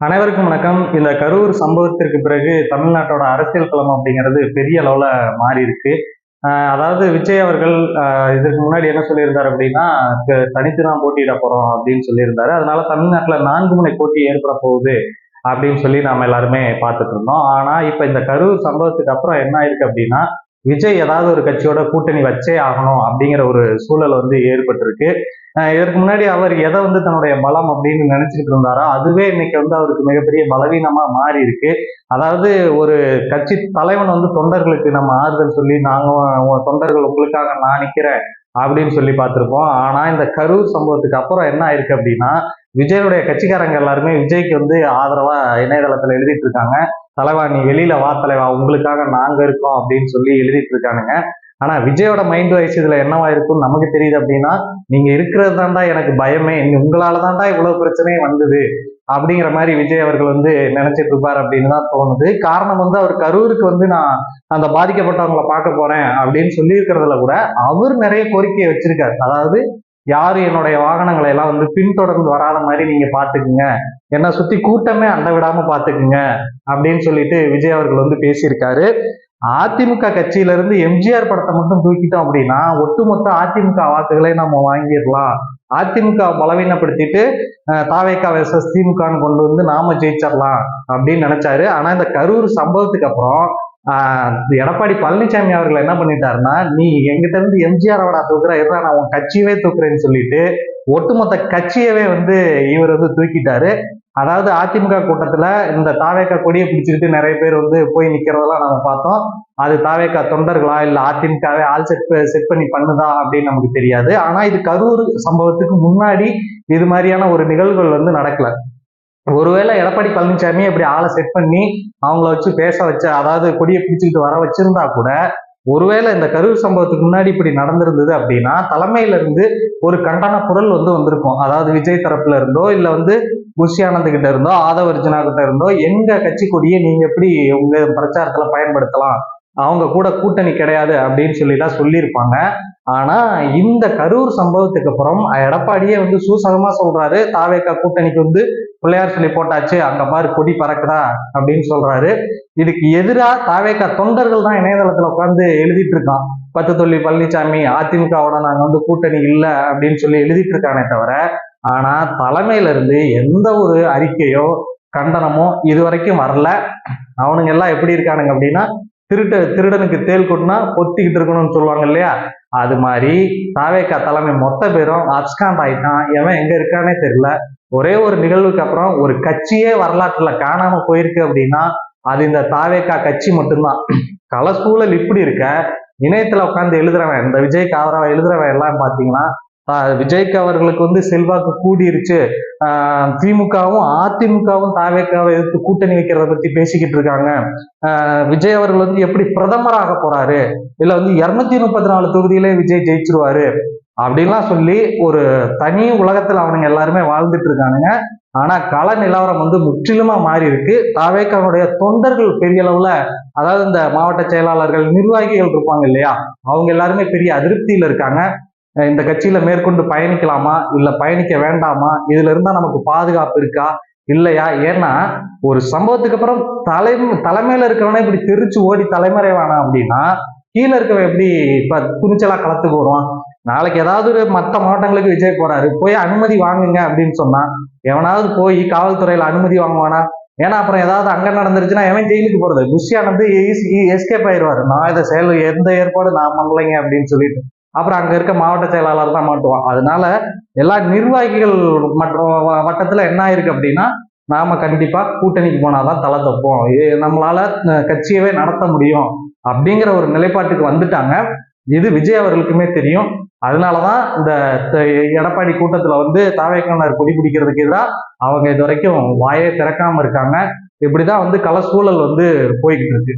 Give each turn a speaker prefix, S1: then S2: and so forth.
S1: அனைவருக்கும் வணக்கம். இந்த கரூர் சம்பவத்திற்கு பிறகு தமிழ்நாட்டோட அரசியல் களம் அப்படிங்கிறது பெரிய அளவுல மாறி இருக்கு அதாவது விஜய் அவர்கள் இதற்கு முன்னாடி என்ன சொல்லியிருந்தார் அப்படின்னா த- தனித்து போட்டியிட போறோம் அப்படின்னு சொல்லியிருந்தாரு. அதனால தமிழ்நாட்டுல நான்கு முனை போட்டி ஏற்பட போகுது அப்படின்னு சொல்லி நாம எல்லாருமே பார்த்துட்டு இருந்தோம். ஆனா இப்ப இந்த கரூர் சம்பவத்துக்கு அப்புறம் என்ன ஆயிருக்கு அப்படின்னா விஜய் ஏதாவது ஒரு கட்சியோட கூட்டணி வச்சே ஆகணும் அப்படிங்கிற ஒரு சூழல் வந்து ஏற்பட்டிருக்கு. இதற்கு முன்னாடி அவர் எதை வந்து தன்னுடைய பலம் அப்படின்னு நினைச்சிட்டு இருந்தாரோ அதுவே இன்னைக்கு வந்து அவருக்கு மிகப்பெரிய பலவீனமா மாறி இருக்கு அதாவது ஒரு கட்சி தலைவன் வந்து தொண்டர்களுக்கு நம்ம ஆறுதல் சொல்லி நாங்க தொண்டர்கள் உங்களுக்காக நான் நிக்கிறேன் அப்படின்னு சொல்லி பார்த்திருப்போம். ஆனா இந்த கரூர் சம்பவத்துக்கு அப்புறம் என்ன ஆயிருக்கு அப்படின்னா விஜயனுடைய கட்சிக்காரங்க எல்லாருமே விஜய்க்கு வந்து ஆதரவா இணையதளத்துல எழுதிட்டு இருக்காங்க. தலைவா நீ வெளியில வா தலைவா உங்களுக்காக நாங்க இருக்கோம் அப்படின்னு சொல்லி எழுதிட்டு இருக்கானுங்க. ஆனா விஜயோட மைண்ட் வைஸ் இதுல என்னவா இருக்கும்னு நமக்கு தெரியுது அப்படின்னா நீங்க இருக்கிறது தாண்டா எனக்கு பயமே உங்களால தாண்டா இவ்வளவு பிரச்சனையும் வந்தது அப்படிங்கிற மாதிரி விஜய் அவர்கள் வந்து நினைச்சிட்டு இருப்பார் அப்படின்னு தான் தோணுது. காரணம் வந்து அவர் கரூருக்கு வந்து நான் அந்த பாதிக்கப்பட்டவங்களை பார்க்க போறேன் அப்படின்னு சொல்லி இருக்கிறதுல கூட அவர் நிறைய கோரிக்கையை வச்சிருக்காரு. அதாவது யாரும் என்னுடைய வாகனங்களை எல்லாம் வந்து பின்தொடர்ந்து வராத மாதிரி நீங்க பாத்துக்குங்க என்னை சுத்தி கூட்டமே அண்ட விடாம பாத்துக்குங்க அப்படின்னு சொல்லிட்டு விஜய் அவர்கள் வந்து பேசியிருக்காரு. அதிமுக கட்சியில இருந்து எம்ஜிஆர் படத்தை மட்டும் தூக்கிட்டோம் அப்படின்னா ஒட்டுமொத்த அதிமுக வாக்குகளை நம்ம வாங்கிடலாம். அதிமுக பலவீனப்படுத்திட்டு தாவேக்கா தாவேகா வெர்சஸ் திமுகன்னு கொண்டு வந்து நாம ஜெயிச்சிடலாம் அப்படின்னு நினைச்சாரு. ஆனா இந்த கரூர் சம்பவத்துக்கு அப்புறம் எடப்பாடி பழனிசாமி அவர்கள் என்ன பண்ணிட்டாருன்னா நீ எங்கிட்ட இருந்து எம்ஜிஆரோட தூக்குற இருடா நான் உன் கட்சியவே தூக்குறேன்னு சொல்லிட்டு ஒட்டுமொத்த கட்சியவே வந்து இவர் வந்து தூக்கிட்டாரு. அதாவது அதிமுக கூட்டத்துல இந்த தாவேக்கா கொடியை பிடிச்சிக்கிட்டு நிறைய பேர் வந்து போய் நிக்கிறதெல்லாம் நம்ம பார்த்தோம். அது தாவேக்கா தொண்டர்களா இல்ல அதிமுகவே ஆள் செட் செட் பண்ணி பண்ணுதா அப்படின்னு நமக்கு தெரியாது. ஆனா இது கரூர் சம்பவத்துக்கு முன்னாடி இது மாதிரியான ஒரு நிகழ்வுகள் வந்து நடக்கல. ஒருவேளை எடப்பாடி பழனிசாமி இப்படி ஆளை செட் பண்ணி அவங்கள வச்சு பேச வச்ச அதாவது கொடியை பிடிச்சிக்கிட்டு வர வச்சிருந்தா கூட ஒருவேளை இந்த கரூர் சம்பவத்துக்கு முன்னாடி இப்படி நடந்திருந்தது அப்படின்னா தலைமையில இருந்து ஒரு கண்டன குரல் வந்து வந்திருக்கும். அதாவது விஜய் தரப்புல இருந்தோ இல்ல வந்து குஷி ஆனந்த் கிட்ட இருந்தோ ஆதவர்ஜனா கிட்ட இருந்தோ எங்க கட்சி கொடியை நீங்க எப்படி உங்க பிரச்சாரத்துல பயன்படுத்தலாம்? அவங்க கூட கூட்டணி கிடையாது அப்படின்னு சொல்லிலாம் சொல்லியிருப்பாங்க. ஆனா இந்த கரூர் சம்பவத்துக்கு அப்புறம் எடப்பாடியே வந்து சூசகமா சொல்றாரு. தாவேக்கா கூட்டணிக்கு வந்து பிள்ளையார் சொல்லி போட்டாச்சு அங்க பாரு கொடி பறக்குதா அப்படின்னு சொல்றாரு. இதுக்கு எதிராக தாவேக்கா தொண்டர்கள் தான் இணையதளத்துல உட்காந்து எழுதிட்டு இருக்கான். பத்து தொல்லி பழனிசாமி அதிமுகவோட நாங்க வந்து கூட்டணி இல்லை அப்படின்னு சொல்லி எழுதிட்டு இருக்கானே தவிர ஆனா தலைமையில இருந்து எந்த ஒரு அறிக்கையோ கண்டனமோ இது வரைக்கும் வரல. அவனுங்க எல்லாம் எப்படி இருக்கானுங்க அப்படின்னா திருட்ட திருடனுக்கு தேல் கொட்டினா பொத்திக்கிட்டு இருக்கணும்னு சொல்லுவாங்க இல்லையா? அது மாதிரி தாவேக்கா தலைமை மொத்த பேரும் அப்ஸ்காண்ட் ஆயிட்டான். எவன் எங்க இருக்கானே தெரியல. ஒரே ஒரு நிகழ்வுக்கு அப்புறம் ஒரு கட்சியே வரலாற்றுல காணாம போயிருக்கு அப்படின்னா அது இந்த தாவேக்கா கட்சி மட்டும்தான். கலசூழல் இப்படி இருக்க இணையத்துல உட்காந்து எழுதுறவன் இந்த விஜய் ஆதரவா எழுதுறவன் எல்லாம் பாத்தீங்கன்னா விஜய்க்கு அவர்களுக்கு வந்து செல்வாக்கு கூடிருச்சு. திமுகவும் அதிமுகவும் தாவேக்காவை எதிர்த்து கூட்டணி வைக்கிறத பத்தி பேசிக்கிட்டு இருக்காங்க. விஜய் அவர்கள் வந்து எப்படி பிரதமராக போறாரு? இல்ல வந்து இருநூத்தி முப்பத்தி நாலு தொகுதியிலே விஜய் ஜெயிச்சிருவாரு? அப்படின்லாம் சொல்லி ஒரு தனி உலகத்துல அவனுங்க எல்லாருமே வாழ்ந்துட்டு இருக்கானுங்க. ஆனா கள நிலவரம் வந்து முற்றிலுமா மாறி இருக்கு தாவேக்காவுடைய தொண்டர்கள் பெரிய அளவுல அதாவது இந்த மாவட்ட செயலாளர்கள் நிர்வாகிகள் இருப்பாங்க இல்லையா? அவங்க எல்லாருமே பெரிய அதிருப்தியில இருக்காங்க. இந்த கட்சியில மேற்கொண்டு பயணிக்கலாமா? இல்ல பயணிக்க வேண்டாமா? இதுல இருந்தா நமக்கு பாதுகாப்பு இருக்கா? இல்லையா? ஏன்னா ஒரு சம்பவத்துக்கு அப்புறம் தலை தலைமையில இருக்கிறவனே இப்படி தெரிச்சு ஓடி தலைமறைவானா அப்படின்னா கீழே இருக்கவன் எப்படி இப்ப துணிச்சலா களத்துக்கு வருவான்? நாளைக்கு ஏதாவது ஒரு மற்ற மாவட்டங்களுக்கு விஜய் போறாரு போய் அனுமதி வாங்குங்க அப்படின்னு சொன்னா எவனாவது போய் காவல்துறையில அனுமதி வாங்குவானா? ஏன்னா அப்புறம் ஏதாவது அங்க நடந்துருச்சுன்னா எவன் ஜெயிலுக்கு போறது? புஷியானது எஸ்கேப் ஆயிடுவாரு நான் இதை செயல் எந்த ஏற்பாடு நான் பண்ணலைங்க அப்படின்னு சொல்லிட்டு. அப்புறம் அங்கே இருக்க மாவட்ட செயலாளர் தான் மாட்டுவான். அதனால எல்லா நிர்வாகிகள் மற்றும் வட்டத்தில் என்ன ஆயிருக்கு அப்படின்னா நாம கண்டிப்பா கூட்டணிக்கு போனாதான் தலை தப்போம். இது நம்மளால கட்சியவே நடத்த முடியும் அப்படிங்கிற ஒரு நிலைப்பாட்டுக்கு வந்துட்டாங்க. இது விஜய் அவர்களுக்குமே தெரியும். அதனாலதான் இந்த எடப்பாடி கூட்டத்துல வந்து தாவேக்கனர் கொடி பிடிக்கிறதுக்கு எதிராக அவங்க இது வரைக்கும் வாயே திறக்காம இருக்காங்க. இப்படிதான் வந்து கள சூழல் வந்து போய்கிட்டு இருக்கு.